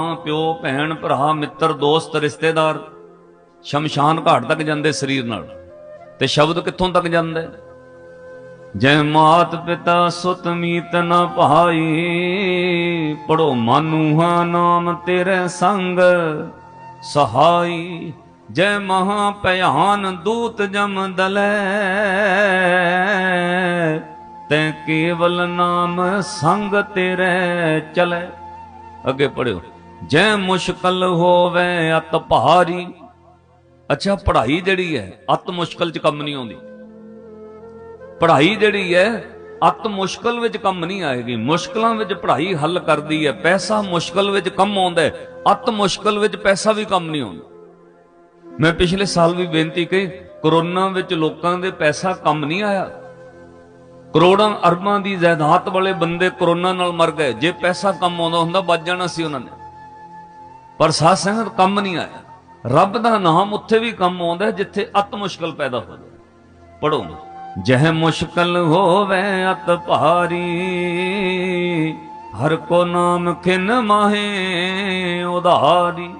ਮਾਂ, ਪਿਓ, ਭੈਣ, ਭਰਾ, ਮਿੱਤਰ, ਦੋਸਤ, ਰਿਸ਼ਤੇਦਾਰ ਸ਼ਮਸ਼ਾਨ ਘਾਟ ਤੱਕ ਜਾਂਦੇ ਸਰੀਰ ਨਾਲ ਤੇ ਸ਼ਬਦ ਕਿੱਥੋਂ ਤੱਕ ਜਾਂਦਾ? ਜੈ ਮਾਤ ਪਿਤਾ ਸੁਤ ਮੀਤ ਨ ਭਾਈ ਪੜੋ ਮਾਨੂਹਾ ਨਾਮ ਤੇਰੇ ਸੰਗ ਸਹਾਈ। ਜੈ ਮਹਾ ਭਿਆਨ ਦੂਤ ਜਮ ਦਲੈ, ਤੈ ਕੇਵਲ ਨਾਮ ਸੰਗ ਤੇਰੇ ਚਲੇ। ਅੱਗੇ ਪੜਿਓ ਜੈ ਮੁਸ਼ਕਲ ਹੋਵੇ ਅਤ ਭਾਰੀ। ਅੱਛਾ, ਪੜ੍ਹਾਈ ਜਿਹੜੀ ਹੈ, ਅਤ ਮੁਸ਼ਕਲ ਚ ਕੰਮ ਨਹੀਂ ਆਉਂਦੀ। ਪੜ੍ਹਾਈ ਜਿਹੜੀ ਹੈ, ਅਤ ਮੁਸ਼ਕਲ ਵਿੱਚ ਕੰਮ ਨਹੀਂ ਆਏਗੀ। ਮੁਸ਼ਕਲਾਂ ਵਿੱਚ ਪੜ੍ਹਾਈ ਹੱਲ ਕਰਦੀ ਹੈ, ਪੈਸਾ ਮੁਸ਼ਕਲ ਵਿੱਚ ਕੰਮ ਆਉਂਦਾ ਹੈ। ਅਤ ਮੁਸ਼ਕਲ ਵਿੱਚ ਪੈਸਾ ਵੀ ਕੰਮ ਨਹੀਂ ਆਉਂਦਾ। ਮੈਂ ਪਿਛਲੇ ਸਾਲ ਵੀ ਬੇਨਤੀ ਕਹੀ, ਕਰੋਨਾ ਵਿੱਚ ਲੋਕਾਂ ਦੇ ਪੈਸਾ ਕੰਮ ਨਹੀਂ ਆਇਆ। ਕਰੋੜਾਂ ਅਰਬਾਂ ਦੀ ਜਾਇਦਾਦ ਵਾਲੇ ਬੰਦੇ ਕਰੋਨਾ ਨਾਲ ਮਰ ਗਏ। ਜੇ ਪੈਸਾ ਕੰਮ ਆਉਂਦਾ ਹੁੰਦਾ, ਬਚ ਜਾਣਾ ਸੀ ਉਹਨਾਂ ਨੇ। ਪਰ ਸਾਧ ਸੰਗਤ ਕੰਮ ਨਹੀਂ ਆਇਆ। ਰੱਬ ਦਾ ਨਾਮ ਉੱਥੇ ਵੀ ਕੰਮ ਆਉਂਦਾ ਜਿੱਥੇ ਅਤ ਮੁਸ਼ਕਲ ਪੈਦਾ ਹੋ ਜਾਏ ਪੜੋ ਜਹ ਮੁਸ਼ਕਲ ਹੋਵੇ ਅਤ ਭਾਰੀ, ਹਰ ਕੋ ਨਾਮ ਖਿਨ ਮਾਹੇ ਉਧਾਰੀ।